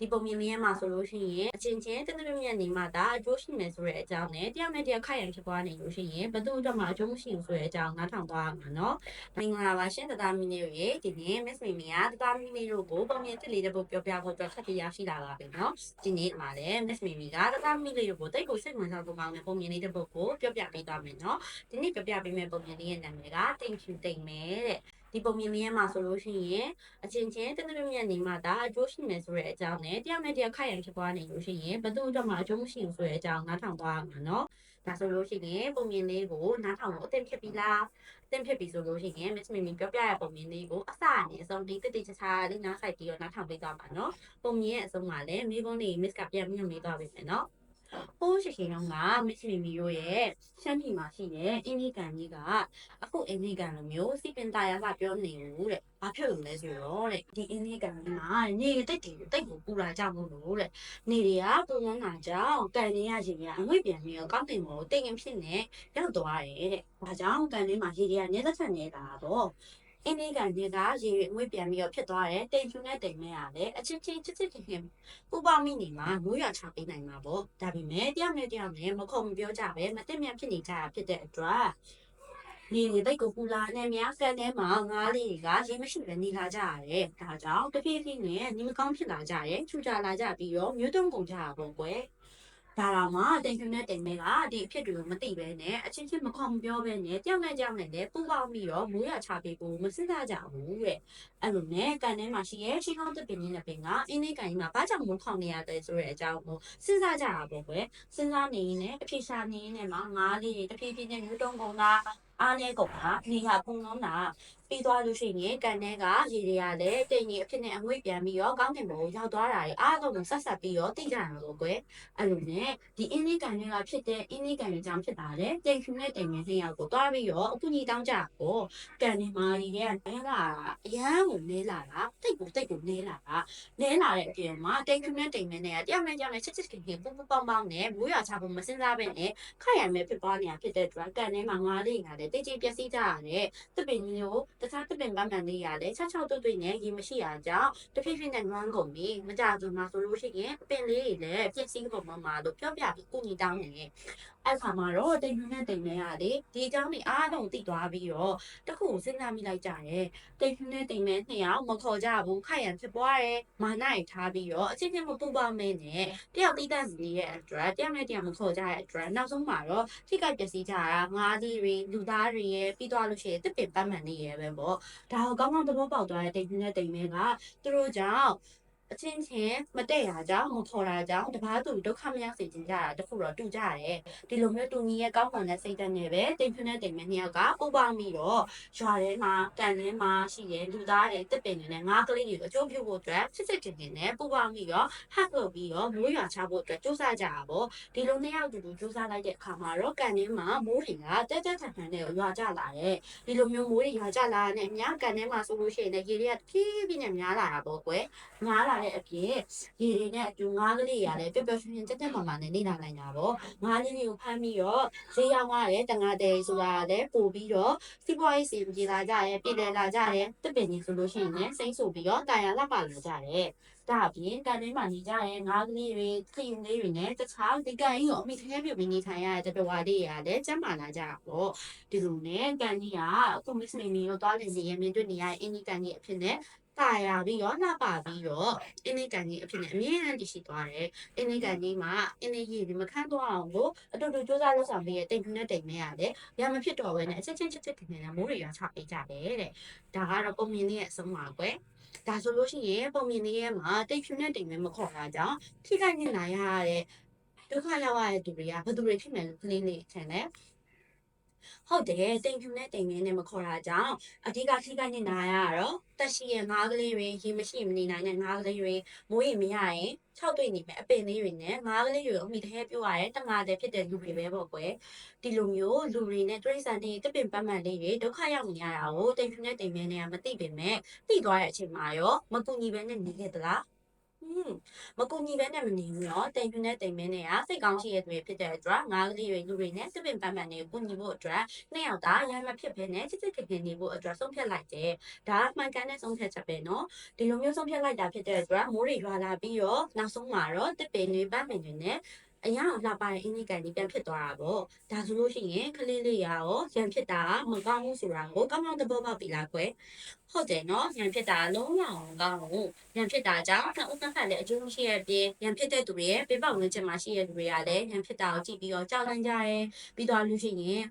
ဒီပုံမြင်လေးမှာဆိုလို့ရှိရင်အချင်းချင်းတနည်းမြတ်နေမှဒါအကျိုးရှိမယ်ဆိုတဲ့အကြောင်းနဲ့တယောက်နဲ့တယောက်ခိုက်ရန်ဖြစ်သွားနေလို့ရှိရင်ဘယ်သူ့အတွက်မှအကျိုးမရှိဘူးဆိုတဲ့အကြောင်းနားထောင်သွားမှာနော်မင်္ဂလာပါရှင်တသားမီနီတို့ရေဒီနေ့ Miss Mimi ကတသားမီနီတို့ကိုပုံမြင်တစ်လေးတစ်ပုတ်ပြောပြဖို့အတွက်ထပ်ပြီးရရှိလာပါပြီနော်ဒီနေ့မှာလည်း Miss Mimi ကတသားမီနီတို့ကိုတိတ်ကိုစိတ်ဝင်စားဖို့ကောင်းတဲ့ပုံမြင်လေးတစ်ပုတ်ကိုပြောပြပေးသွားမယ်နော်ဒီနေ့ပြောပြပေးမယ့်ပုံမြင်လေးရဲ့နာမည်ကတိတ်ချူတိတ်မဲတဲ့ ဒီပုံမြင်လေးရဲ့မှာဆိုလို့ရှိရင်အချင်းချင်းတနည်းမြတ်နေမှဒါအကျိုးရှိမယ်ဆိုတဲ့အကြောင်းနဲ့တယောက်နဲ့တယောက်ခိုက်ရန်ဖြစ်သွားနေလို့ရှိရင်ဘယ်သူ့အတွက်မှအကျိုးမရှိဘူးဆိုတဲ့အကြောင်းနားထောင်သွားမှာနော်ဒါဆိုလို့ရှိရင်ပုံမြင်လေးကိုနားထောင်လို့အသင့်ဖြစ်ပြီလားအသင့်ဖြစ်ပြီဆိုလို့ရှိရင် Miss Mimi ပြောပြရပုံမြင်လေးကိုအစအနေအဆုံးဒီတိတိကျကျလေးနားဆိုင်ပြီးတော့နားထောင်ပေးသွားမှာနော်ပုံမြင်ရဲ့အဆုံးမှာလည်းမိဘလေး Miss ကပြန်မြင်မေးသွားပြီမယ်နော် ဟိုးရှိရှင်တော့က Miss Mimi တို့ရဲ့ရှမ်းပြည်မှာရှိတဲ့အင်းဒီကန်ကြီးကအခုအင်းဒီကန်လိုမျိုးစီပင်တာရကပြောနေဘူးတဲ့ဘာဖြစ်လို့လဲဆိုတော့တဲ့ဒီအင်းဒီကန်ကြီးမှာနေတိတ်တိတ်တိတ်ကိုပူလာကြမို့လို့တဲ့နေတွေကပုံမှန်တာကြောင့်ကန်နေရရင်ကအငွေ့ပြန်ပြီးတော့ကောင်းတင်မို့တိတ်ငင်ဖြစ်နေရောက်သွားတယ်တဲ့။ဘာကြောင့်ကန်လေးမှာရေတွေကနေသက်သက်နေတာတော့ အင်းဒီကန်ကြီးကရေတွေအငွေ့ပြန်ပြီးတော့ဖြစ်သွားတယ်တိမ်ဖြူနဲ့တိမ်မဲရတယ်အချင်းချင်းချစ်ချစ်ခင်ခင်ပူပေါင်းမိနေမှာငွေရချပေးနိုင်မှာပေါ့ဒါပေမဲ့တယောက်နဲ့တယောက်နဲ့မခုံမပြောကြပဲမတက်မြတ်ဖြစ်နေကြတာဖြစ်တဲ့အတွက်နေနေတိတ်ကိုပူလာနေများကန်ထဲမှာငားလေးတွေကရေမရှိပဲနေလာကြရတယ်ဒါကြောင့်တဖြည်းဖြည်းနဲ့နေမကောင်းဖြစ်လာကြတယ်ချူကြလာကြပြီးတော့မျိုးတုံးကုန်ကြတာပေါ့ကွယ် ဒါတော့မှတိမ်ဖြူနဲ့တိမ်မဲကဒီအဖြစ်တွေကိုမသိပဲနဲ့အချင်းချင်းမခေါမပြောပဲနဲ့တယောက်နဲ့တယောက်နဲ့လည်းပူပေါင်းပြီးတော့မိုးရချပေးဖို့မစဉ်းစားကြဘူးတဲ့အဲ့လိုနဲ့ကန်ထဲမှာရှိရဲ့ရှင်းကောင်းတဲ့ပင်နဲ့ပင်ကအင်းလေးကန်ကြီးမှာဘာကြောင့်မိုးခေါင်နေရလဲဆိုတဲ့အကြောင်းကိုစဉ်းစားကြတာပေါ့ကွယ်စဉ်းစားနေရင်လည်းအဖြစ်ရှာနေရင်လည်းငါးလေးတွေတဖြည်းဖြည်းနဲ့မျိုးတုံးကုန်တာအားနေကုန်တာနေကပုံလုံးတာ ပြီးသွားလို့ရှိရင်ကန်ထဲကရေတွေကလည်းတိမ်ကြီးအဖြစ်နဲ့အငွေ့ပြန်ပြီးတော့ကောင်းကင်ဘုံရောက်သွားတာတွေအားလုံးကိုဆက်ဆက်ပြီးတော့သိကြရမှာပေါ့ကွယ်အဲ့လိုနဲ့ဒီအင်းလေးကန်တွေကဖြစ်တဲ့အင်းလေးကန်တွေကြောင့်ဖြစ်တာလေတိမ်ဖြူနဲ့တိမ်ငယ်နှစ်ယောက်ကိုတွားပြီးတော့အခုညီတောင်းကြပေါ့ကန်ထဲမှာဒီကနဲလာအရန်ကိုနဲလာတာတိတ်ကိုတိတ်ကိုနဲလာတာနဲလာတဲ့အပြင်မှာတိမ်ဖြူနဲ့တိမ်ငယ်နဲ့တယောက်နဲ့တယောက်နဲ့ချစ်ချစ်ခင်ခင်ပူပူပေါင်းပေါင်းနဲ့မိုးရွာချဖို့မစင်စားပဲနဲ့ခိုက်ရမယ်ဖြစ်သွားနေတာဖြစ်တဲ့အတွက်ကန်ထဲမှာငါးလေးငါလည်းတိတ်ကြီးပျက်စီးကြရတယ်တပင်ကြီးကိုတခြားတပင်ပန်းပန်းလေးရတယ်ချောက်ချောက်တွတ်တွတ်နဲ့ရေမရှိတာကြောင့်တဖြည်းဖြည်းနဲ့နွမ်းကုန်ပြီမကြဘူးမှာဆိုလို့ရှိရင်အပင်လေးတွေလည်းပျက်စီးကုန်မှာလို့ပြောပြပြီးကိုကြီးတောင်းနေတယ်အဲ့ခါမှာတော့တိမ်ညွန်းနဲ့တိမ်နေရလေဒီအကြောင်းนี่အားလုံးသိသွားပြီးတော့တခုကိုစဉ်းစားမိလိုက်ကြတယ်တိမ်ညွန်းနဲ့တိမ်မဲနှစ်ယောက်မခေါ်ကြဘူးခိုက်ရန်ဖြစ်ပွားတယ်မာနရထားပြီးတော့အချင်းချင်းမပူပါမင်းနဲ့တယောက်တိတ်တန့်စီရဲ့အတွက်တယောက်နဲ့တယောက်မခေါ်ကြတဲ့အတွက်နောက်ဆုံးမှာတော့ထိခိုက်ပျက်စီးကြတာငါးကြီးတွေလူသားတွေရဲ့ပြီးသွားလို့ရှိရင်တစ်ပင်ပတ်မှန်နေရဲ့ပဲပေါ့ဒါကိုကောင်းကောင်းသဘောပေါက်သွားတဲ့တိမ်ညွန်းနဲ့တိမ်မဲကသူတို့ကြောင့် အချင်းချင်းမတည့်ရကြောင်းမခေါ်တာကြောင့်တပားသူဒုက္ခမရောက်စေချင်ကြတာတခုတော့တူကြတယ်ဒီလိုမျိုးတူညီရဲ့ကောင်းမွန်တဲ့စိတ်ဓာတ်နဲ့ပဲတိမ်ဖြူနဲ့တိမ်မဲနှစ်ယောက်ကပူပေါင်းပြီးတော့ရွာထဲမှာကန်ထဲမှာရှိတဲ့လူသားတွေတစ်ပင်တွေနဲ့ငါးကလေးတွေကိုအကျိုးပြုဖို့အတွက်စစ်စစ်တင်တင်နဲ့ပူပေါင်းပြီးတော့ဟက်လုပ်ပြီးတော့မိုးရွာချဖို့အတွက်စူးစမ်းကြတာပေါ့ဒီလိုနှစ်ယောက်တူတူစူးစမ်းလိုက်တဲ့အခါမှာတော့ကန်ထဲမှာမိုးတွေကတက်တက်ထန်ထန်နဲ့ရွာကြလာတယ်ဒီလိုမျိုးမိုးတွေရွာကြလာတဲ့အများကန်ထဲမှာဆိုလို့ရှိရင်လည်းရေတွေကတဖြည်းဖြည်းနဲ့များလာတာပေါ့ကွယ်များလာတဲ့အပြင်ရေတွေနဲ့အတူငါးကလေးတွေကလည်းပျော်ပျော်ရွှင်ရွှင်တက်တက်မာမာနဲ့နေလာနိုင်တာပေါ့ငါးလေးတွေကိုဖမ်းပြီးတော့ဈေးရောက်ရတယ်တန်ငါတယ်ဆိုတာလည်းပို့ပြီးတော့စီးပွားရေးစီပြေလာကြတယ်ပြည်လည်လာကြတယ်တစ်ပင်ကြီးဆိုလို့ရှိရင်လည်းစိမ့်ဆိုပြီးတော့တာယာလက်ပါလာကြတယ်ဒါအပြင်ကန်ထဲမှာနေကြတဲ့ငါးကလေးတွေခရင်လေးတွေနဲ့တခြားဒီကန်ကြီးကိုအမိခဲပြုတ်ပြီးနေထိုင်ရတဲ့တပဝါလေးတွေကလည်းကျမ်းမာလာကြတာပေါ့ဒီလိုနဲ့ကန်ကြီးကအခုမစ္စမီမီကိုသွားနေစီရင်မြင်တွေ့နေရတဲ့အင်းကြီးကန်ကြီးအဖြစ်နဲ့ တာယာပြီးတော့နှပါပြီးတော့အင်းလေးကန်ကြီးအဖြစ်နဲ့အမြဲတမ်းတရှိသွားတယ်အင်းလေးကန်ကြီးမှာအင်းလေးကြီးဒီမခန့်သွားအောင်ကိုအတူတူစူးစမ်းလုပ်ဆောင်ပြီးတဲ့တိမ်ဖြူနဲ့တိမ်မဲရတယ်ရမဖြစ်တော့ဘဲနဲ့အချက်ချင်းချက်ချင်းတင်နေမိုးတွေရွာချပေးကြတယ်တဲ့ဒါကတော့ပုံမြင်လေးရဲ့အဆုံးပါကွယ်ဒါဆိုလို့ရှိရင်ပုံမြင်လေးရဲ့မှာတိမ်ဖြူနဲ့တိမ်မဲမခေါ်တာကြောင့်ထိခိုက်နေနိုင်ရတဲ့ဒုက္ခရောက်ရတဲ့သူတွေကဘယ်သူတွေဖြစ်မယ်လို့ကလေးလေးထင်တယ် ဟုတ်တယ်တိမ်ဖြူနဲ့တိမ်မင်းနဲ့မခေါ်တာကြောင့်အဓိကထိခိုက်နေနာရတော့တက်ရှိရဲ့ငါးကလေးတွေရေမရှိမနေနိုင်တဲ့ငါးကလေးတွေမိုးရင်မရရင်၆တွေ့နေမယ်အပင်လေးတွေနဲ့ငါးကလေးတွေအမိတည်းပြောရတယ်တငါတဲ့ဖြစ်တဲ့လူတွေပဲပေါ့ကွယ်ဒီလိုမျိုးလူတွေနဲ့တွိစံတွေတပင်ပတ်မှန်လေးတွေဒုက္ခရောက်နေရတာကိုတိမ်ဖြူနဲ့တိမ်မင်းနဲ့ကမသိပေမဲ့သိသွားတဲ့အချိန်မှာရောမကူညီပဲနဲ့နေခဲ့သလားဟွန်း မကူညီဘဲနဲ့မနေဘူးเนาะတိမ်ပြနဲ့တိမ်မင်းတွေကစိတ်ကောင်းရှိရတဲ့ဖြစ်တဲ့အတွက်ငါးကလေးတွေလူတွေနဲ့တပင်ပန်းပန်းတွေကိုကူညီဖို့အတွက်နှစ်ယောက်သားရမ်းမဖြစ်ဘဲနဲ့ချစ်ချစ်ခင်ခင်နေဖို့အတွက်ဆုံးဖြတ်လိုက်တယ်ဒါကမှန်ကန်တဲ့ဆုံးဖြတ်ချက်ပဲเนาะဒီလိုမျိုးဆုံးဖြတ်လိုက်တာဖြစ်တဲ့အတွက်မိုးတွေရွာလာပြီးတော့နောက်ဆုံးမှာတော့တပင်တွေပန်းပင်တွေနဲ့ အရာလှပတဲ့အင်းကြီးကန်ကြီးပြန်ဖြစ်သွားတာပေါ့ဒါဆိုလို့ရှိရင်ကလေးလေးရောရံဖြစ်တာမကောင်းဘူးဆိုတာကိုကောင်းကောင်းသဘောပေါက်ပြီလားကွယ်ဟုတ်တယ်နော်ရံဖြစ်တာလုံးဝမကောင်းဘူးရံဖြစ်တာကြောင့်နှစ်ဦးနှစ်ဖက်လည်းအကျိုးမရှိရဲ့ပြင်ရံဖြစ်တဲ့သူတွေရဲ့ပေးပေါက်ဝင်ချင်မှရှိတဲ့သူတွေကလည်းရံဖြစ်တာကိုကြည့်ပြီးတော့ကြောက်လန့်ကြရဲပြီးတော့လို့ရှိရင်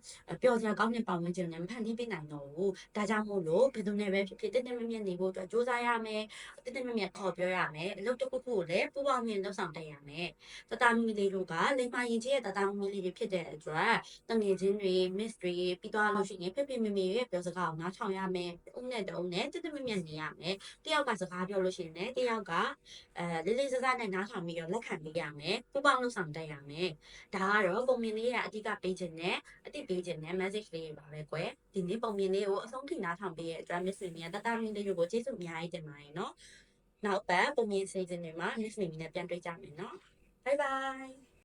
ပျော်စရာကောင်းတဲ့ပတ်ဝန်းကျင်နဲ့မဖန်တီးပေးနိုင်တော့ဘူးဒါကြောင့်မို့လို့ဘယ်သူနဲ့ပဲဖြစ်ဖြစ်တက်တက်မြတ်မြတ်နေဖို့အတွက်စူးစမ်းရမယ်တက်တက်မြတ်မြတ်ခေါ်ပြောရမယ်အလုပ်တစ်ခုခုကိုလည်းပူပေါင်းမြင်လုပ်ဆောင်တတ်ရမယ်တတမီလေးတို့ကလိမ္မာရင်ကြီးရဲ့တတမီလေးတွေဖြစ်တဲ့အတွက်တငယ်ချင်းတွေ miss တွေပြီးသွားလို့ရှိရင်ဖေဖေမေမေရဲ့ပြောစကားကိုနားထောင်ရမယ်။ဦးနဲ့တုံးနဲ့တက်တက်မြတ်မြတ်နေရမယ်။တယောက်ကစကားပြောလို့ရှိရင်လည်းတယောက်ကအဲလေးလေးစားစားနဲ့နားထောင်ပြီးတော့လက်ခံပေးရမယ်။ပူပေါင်းလို့ဆောင်တတ်ရမယ်။ဒါကတော့ပုံမြင်လေးရဲ့အဓိကပေးခြင်းနဲ့အတိပေးခြင်းနဲ့ message လေးပါပဲကွယ်။ဒီနေ့ပုံမြင်လေးကိုအဆုံးထိနားထောင်ပေးရဲ့အတွက် miss မေကတတမင်းလေးကိုကျေးဇူးအများကြီးတင်ပါတယ်နော်။နောက်ပတ်ပုံမြင်စီစဉ်တွေမှာ miss မေနဲ့ပြန်တွေ့ကြမယ်နော်။ 拜拜。